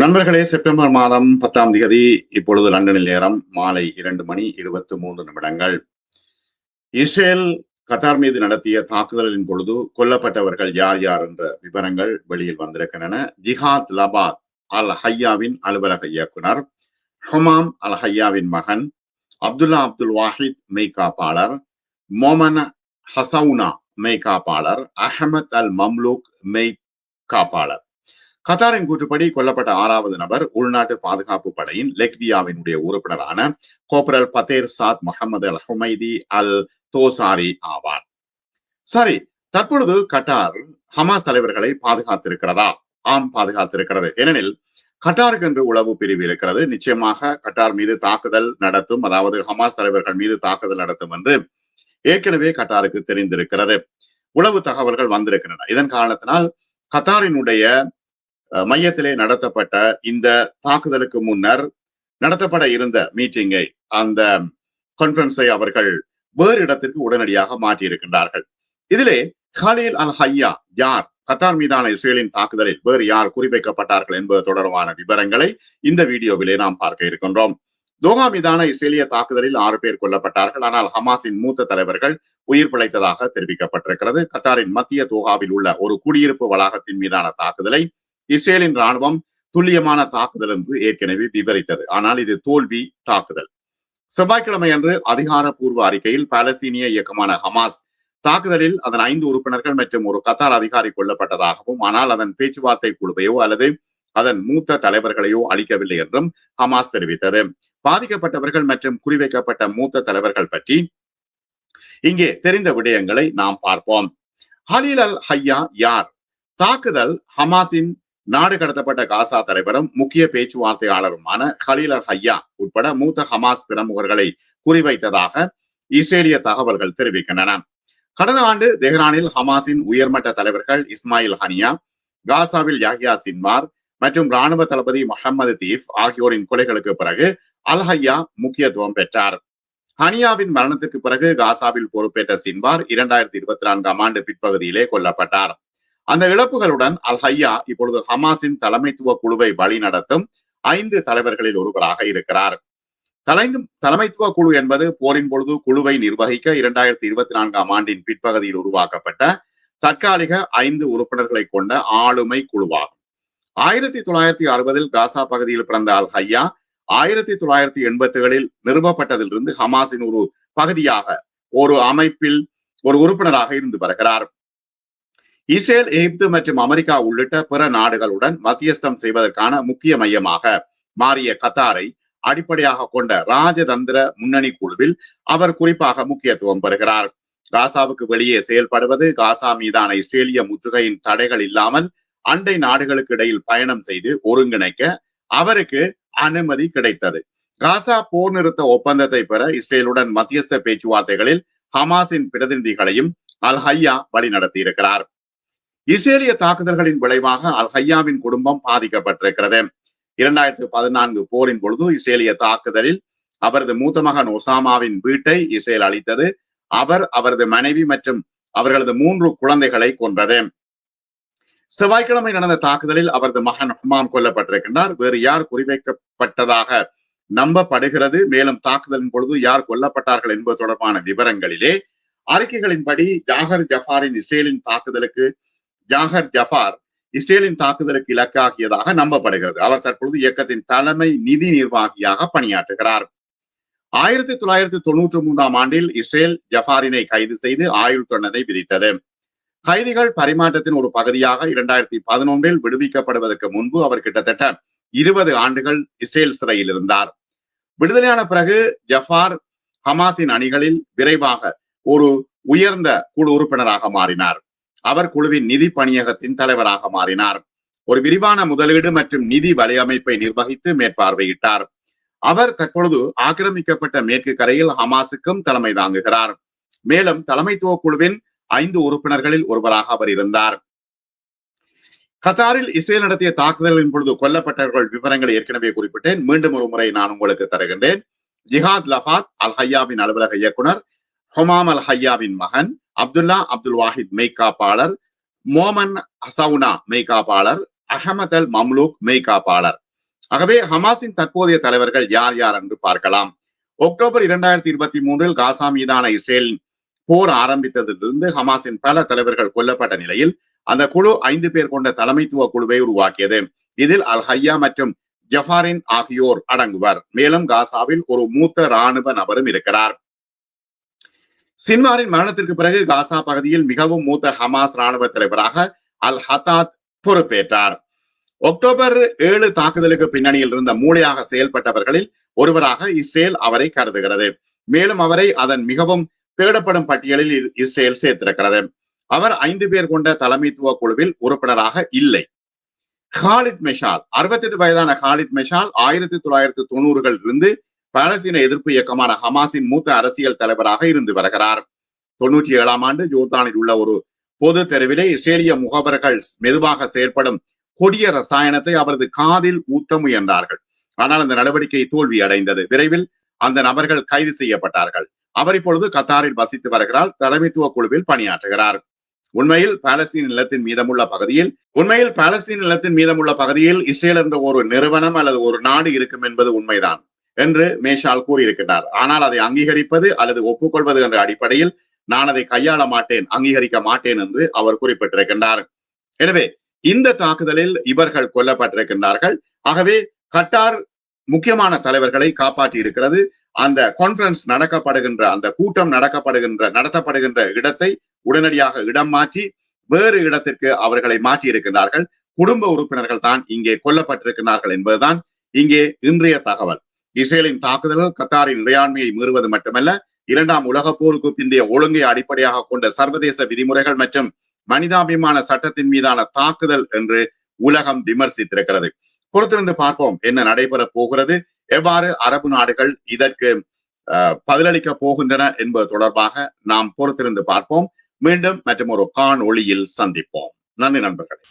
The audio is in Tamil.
நண்பர்களே செப்டம்பர் மாதம் பத்தாம் தேதி இப்பொழுது லண்டனில் நேரம் மாலை இரண்டு மணி இருபத்தி மூன்று நிமிடங்கள். இஸ்ரேல் கத்தார் மீது நடத்திய தாக்குதலின் பொழுது கொல்லப்பட்டவர்கள் யார் யார் என்ற விவரங்கள் வெளியில் வந்திருக்கின்றன. ஜிஹாத் லபாத் அல் ஹையாவின் அலுவலக இயக்குனர் ஹமாம் அல் ஹையாவின் மகன் அப்துல்லா அப்துல் வாஹித் மெய்காப்பாளர் மோமன் ஹசவுனா மெய்காப்பாளர் அஹமத் அல் மம்லூக் மெய் காப்பாளர் கத்தாரின் கூற்றுப்படி கொல்லப்பட்ட ஆறாவது நபர் உள்நாட்டு பாதுகாப்பு படையின் லெக்வியாவினுடைய உறுப்பினரான corporal Bader Saad Mohammed al Humaidi al Dosari ஆவார். சரி தற்பொழுது கட்டார் ஹமாஸ் தலைவர்களை பாதுகாத்திருக்கிறதா? ஆம் பாதுகாத்திருக்கிறது. ஏனெனில் கட்டாருக்கு என்று உளவு பிரிவு இருக்கிறது. நிச்சயமாக கட்டார் மீது தாக்குதல் நடத்தும் அதாவது ஹமாஸ் தலைவர்கள் மீது தாக்குதல் நடத்தும் என்று ஏற்கனவே கட்டாருக்கு தெரிந்திருக்கிறது. உளவு தகவல்கள் வந்திருக்கின்றன. இதன் காரணத்தினால் கத்தாரினுடைய மையத்திலே நடத்தப்பட்ட இந்த தாக்குதலுக்கு முன்னர் நடத்தப்பட இருந்த மீட்டிங்கை அந்த கான்பரன்ஸை அவர்கள் வேறு இடத்திற்கு உடனடியாக மாற்றியிருக்கின்றார்கள். இதிலே ஹலீல் அல் ஹையா யார்? கத்தார் மீதான இஸ்ரேலின் தாக்குதலில் வேறு யார் குறிவைக்கப்பட்டார்கள் என்பது தொடர்பான விவரங்களை இந்த வீடியோவிலே நாம் பார்க்க இருக்கின்றோம். தோகா மீதான இஸ்ரேலிய தாக்குதலில் ஆறு பேர் கொல்லப்பட்டார்கள். ஆனால் ஹமாஸின் மூத்த தலைவர்கள் உயிர் பிழைத்ததாக தெரிவிக்கப்பட்டிருக்கிறது. கத்தாரின் மத்திய தோகாவில் உள்ள ஒரு குடியிருப்பு வளாகத்தின் மீதான தாக்குதலை இஸ்ரேலின் ராணுவம் துல்லியமான தாக்குதல் என்று ஏற்கனவே விவரித்தது. ஆனால் இது தோல்வி தாக்குதல். செவ்வாய்க்கிழமை அன்று அதிகாரப்பூர்வ அறிக்கையில் பாலஸ்தீனிய இயக்கமான ஹமாஸ் தாக்குதலில் அதன் ஐந்து உறுப்பினர்கள் மற்றும் ஒரு கத்தார் அதிகாரி கொல்லப்பட்டதாகவும் ஆனால் அதன் பேச்சுவார்த்தை குழுவையோ அல்லது அதன் மூத்த தலைவர்களையோ அளிக்கவில்லை என்றும் ஹமாஸ் தெரிவித்தது. பாதிக்கப்பட்டவர்கள் மற்றும் குறிவைக்கப்பட்ட மூத்த தலைவர்கள் பற்றி இங்கே தெரிந்த விடயங்களை நாம் பார்ப்போம். ஹலீல் அல் ஹையா யார்? தாக்குதல் ஹமாஸின் நாடு கடத்தப்பட்ட காசா தலைவரும் முக்கிய பேச்சுவார்த்தையாளருமான ஹலீல் அல் ஹையா உட்பட மூத்த ஹமாஸ் பிரமுகர்களை குறிவைத்ததாக இஸ்ரேலிய தகவல்கள் தெரிவிக்கின்றன. கடந்த ஆண்டு தெஹ்ரானில் ஹமாஸின் உயர்மட்ட தலைவர்கள் இஸ்மாயில் ஹனியா காசாவில் யாஹியா சின்மார் மற்றும் ராணுவ தளபதி முகமது தீப் ஆகியோரின் கொலைகளுக்கு பிறகு அல் ஹையா முக்கியத்துவம் பெற்றார். ஹனியாவின் மரணத்துக்கு பிறகு காசாவில் பொறுப்பேற்ற சின்வார் இரண்டாயிரத்தி இருபத்தி நான்காம் ஆண்டு பிற்பகுதியிலே கொல்லப்பட்டார். அந்த இழப்புகளுடன் அல் ஹையா இப்பொழுது ஹமாஸின் தலைமைத்துவ குழுவை வழிநடத்தும் ஐந்து தலைவர்களில் ஒருவராக இருக்கிறார். தலைந்து தலைமைத்துவ குழு என்பது போரின் பொழுது குழுவை நிர்வகிக்க இரண்டாயிரத்தி இருபத்தி நான்காம் ஆண்டின் பிற்பகுதியில் உருவாக்கப்பட்ட தற்காலிக ஐந்து உறுப்பினர்களை கொண்ட ஆளுமை குழுவாகும். ஆயிரத்தி தொள்ளாயிரத்தி அறுபதில் காசா பகுதியில் பிறந்த அல் ஹையா ஆயிரத்தி தொள்ளாயிரத்தி எண்பத்துகளில் நிறுவப்பட்டதிலிருந்து ஹமாஸின் ஒரு பகுதியாக ஒரு அமைப்பில் ஒரு உறுப்பினராக இருந்து வருகிறார். இஸ்ரேல் எகிப்து மற்றும் அமெரிக்கா உள்ளிட்ட பிற நாடுகளுடன் மத்தியஸ்தம் செய்வதற்கான முக்கிய மையமாக மாறிய கத்தாரை அடிப்படையாக கொண்ட ராஜதந்திர முன்னணி குழுவில் அவர் குறிப்பாக முக்கியத்துவம் பெறுகிறார். காசாவுக்கு வெளியே செயல்படுவது காசா மீதான இஸ்ரேலிய முற்றுகையின் தடைகள் இல்லாமல் அண்டை நாடுகளுக்கு இடையில் பயணம் செய்து ஒருங்கிணைக்க அவருக்கு அனுமதி கிடைத்தது. காசா போர் நிறுத்த ஒப்பந்தத்தை பெற இஸ்ரேலுடன் மத்தியஸ்த பேச்சுவார்த்தைகளில் ஹமாஸின் பிரதிநிதிகளையும் அல் ஹையா வழிநடத்தியிருக்கிறார். இருக்கிறார் இஸ்ரேலிய தாக்குதல்களின் விளைவாக அல் ஹையாவின் குடும்பம் பாதிக்கப்பட்டிருக்கிறது. இரண்டாயிரத்தி பதினான்கு போரின் பொழுது இஸ்ரேலிய தாக்குதலில் அவரது மூத்த மகன் ஒசாமாவின் வீட்டை இஸ்ரேல் அளித்தது அவர் அவரது மனைவி மற்றும் அவர்களது மூன்று குழந்தைகளை கொன்றது. செவ்வாய்க்கிழமை நடந்த தாக்குதலில் அவரது மகன் ஹுமாம் கொல்லப்பட்டிருக்கின்றார். வேறு யார் குறிவைக்கப்பட்டதாக நம்பப்படுகிறது. மேலும் தாக்குதலின் பொழுது யார் கொல்லப்பட்டார்கள் என்பது தொடர்பான விவரங்களிலே அறிக்கைகளின்படி ஜாகர் ஜஃபாரின் இஸ்ரேலின் தாக்குதலுக்கு ஜாகர் ஜஃபார் இஸ்ரேலின் தாக்குதலுக்கு இலக்காகியதாக நம்பப்படுகிறது. அவர் தற்பொழுது இயக்கத்தின் தலைமை நிதி நிர்வாகியாக பணியாற்றுகிறார். ஆயிரத்தி தொள்ளாயிரத்தி தொன்னூற்றி மூன்றாம் ஆண்டில் இஸ்ரேல் ஜஃபாரினை கைது செய்து ஆயுள் தண்டனை விதித்தது. கைதிகள் பரிமாற்றத்தின் ஒரு பகுதியாக இரண்டாயிரத்தி பதினொன்றில் விடுவிக்கப்படுவதற்கு முன்பு அவர் கிட்டத்தட்ட இருபது ஆண்டுகள் இஸ்ரேல் சிறையில் இருந்தார். விடுதலையான பிறகு ஜஃபார் ஹமாஸின் அணிகளில் விரைவாக ஒரு உயர்ந்த குழு உறுப்பினராக மாறினார். அவர் குழுவின் நிதி பணியகத்தின் தலைவராக மாறினார். ஒரு விரிவான முதலீடு மற்றும் நிதி வலையமைப்பை நிர்வகித்து மேற்பார்வையிட்டார். அவர் தற்பொழுது ஆக்கிரமிக்கப்பட்ட மேற்கு கரையில் ஹமாஸுக்கும் தலைமை தாங்குகிறார். மேலும் தலைமைத்துவ குழுவின் ஐந்து உறுப்பினர்களில் ஒருவராக அவர் இருந்தார். கத்தாரில் இஸ்ரேல் நடத்திய தாக்குதலின் பொழுது கொல்லப்பட்டவர்கள் விவரங்களை ஏற்கனவே குறிப்பிட்டேன். மீண்டும் ஒரு முறை நான் உங்களுக்கு தருகின்றேன். ஜிஹாத் லஃபாத் அல் ஹையாவின் அலுவலக இயக்குனர் ஹொமாம் அல் ஹையாவின் மகன். அப்துல்லா அப்துல் வாஹித் மெய்காப்பாளர் மோமன் ஹசவுனா மெய்காப்பாளர் அஹமத் அல் மம்லூக் மெய்காப்பாளர். ஆகவே ஹமாஸின் தற்போதைய தலைவர்கள் யார் யார் என்று பார்க்கலாம். அக்டோபர் இரண்டாயிரத்தி இருபத்தி மூன்றில் காசா மீதான இஸ்ரேலின் போர் ஆரம்பித்ததிலிருந்து ஹமாஸின் பல தலைவர்கள் கொல்லப்பட்ட நிலையில் அந்த குழு ஐந்து பேர் கொண்ட தலைமைத்துவ குழுவை உருவாக்கியது. இதில் அல் ஹையா மற்றும் ஜஃபாரின் ஆகியோர் அடங்குவர். மேலும் காசாவில் ஒரு மூத்த ராணுவ நபரும் இருக்கிறார். சின்வாரின் மரணத்திற்கு பிறகு காசா பகுதியில் மிகவும் மூத்த ஹமாஸ் ராணுவ தலைவராக அல் ஹத்தாத் பொறுப்பேற்றார். அக்டோபர் ஏழு தாக்குதலுக்கு பின்னணியில் இருந்த மூளையாக செயல்பட்டவர்களில் ஒருவராக இஸ்ரேல் அவரை கருதுகிறது. மேலும் அவரை அதன் மிகவும் தேடப்படும் பட்டியலில் இஸ்ரேல் சேர்த்திருக்கிறது. அவர் ஐந்து பேர் கொண்ட தலைமைத்துவ குழுவில் உறுப்பினராக இல்லை. ஹாலித் மெஷால் அறுபத்தி எட்டு வயதான ஹாலித் மெஷால் ஆயிரத்தி தொள்ளாயிரத்தி தொண்ணூறுகள் இருந்து பாலஸ்தீன எதிர்ப்பு இயக்கமான ஹமாஸின் மூத்த அரசியல் தலைவராக இருந்து வருகிறார். தொண்ணூற்றி ஏழாம் ஆண்டு ஜோர்தானில் உள்ள ஒரு பொது தெருவிலே இஸ்ரேலிய முகவர்கள் மெதுவாக செயற்படும் கொடிய ரசாயனத்தை அவரது காதில் ஊத்த முயன்றார்கள். ஆனால் அந்த நடவடிக்கை தோல்வி அடைந்தது. விரைவில் அந்த நபர்கள் கைது செய்யப்பட்டார்கள். அவர் இப்பொழுது கத்தாரில் வசித்து வருகிறார். தலைமைத்துவ குழுவில் பணியாற்றுகிறார். உண்மையில் பாலஸ்தீன் நிலத்தின் மீதமுள்ள பகுதியில் உண்மையில் பாலஸ்தீன் நிலத்தின் மீதமுள்ள பகுதியில் இஸ்ரேல் என்ற ஒரு நிறுவனம் அல்லது ஒரு நாடு இருக்கும் என்பது உண்மைதான். என்று மேஷால் கூறியிருக்கிறார். ஆனால் அதை அங்கீகரிப்பது அல்லது ஒப்புக்கொள்வது என்ற அடிப்படையில் நான் அதை கையாள மாட்டேன் அங்கீகரிக்க மாட்டேன் என்று அவர் குறிப்பிட்டிருக்கின்றார். எனவே இந்த தாக்குதலில் இவர்கள் கொல்லப்பட்டிருக்கின்றார்கள். ஆகவே கட்டார் முக்கியமான தலைவர்களை காப்பாற்றி இருக்கிறது. அந்த கான்பரன்ஸ் நடக்கப்படுகின்ற அந்த கூட்டம் நடக்கப்படுகின்ற நடத்தப்படுகின்ற இடத்தை உடனடியாக இடம் மாற்றி வேறு இடத்திற்கு அவர்களை மாற்றி இருக்கின்றார்கள் குடும்ப உறுப்பினர்கள் தான் இங்கே கொல்லப்பட்டிருக்கிறார்கள் என்பதுதான் இங்கே இன்றைய தகவல். இஸ்ரேலின் தாக்குதல்கள் கத்தாரின் இறையாண்மையை மீறுவது மட்டுமல்ல இரண்டாம் உலக போருக்கு பிந்தைய ஒழுங்கை அடிப்படையாக கொண்ட சர்வதேச விதிமுறைகள் மற்றும் மனிதாபிமான சட்டத்தின் மீதான தாக்குதல் என்று உலகம் விமர்சித்திருக்கிறது. பொறுத்திருந்து பார்ப்போம் என்ன நடைபெற போகிறது. எவ்வாறு அரபு நாடுகள் இதற்கு பதிலளிக்க போகின்றன என்பது தொடர்பாக நாம் பொறுத்திருந்து பார்ப்போம். மீண்டும் மற்றும் ஒரு காணொளியில் சந்திப்போம். நன்றி நண்பர்களே.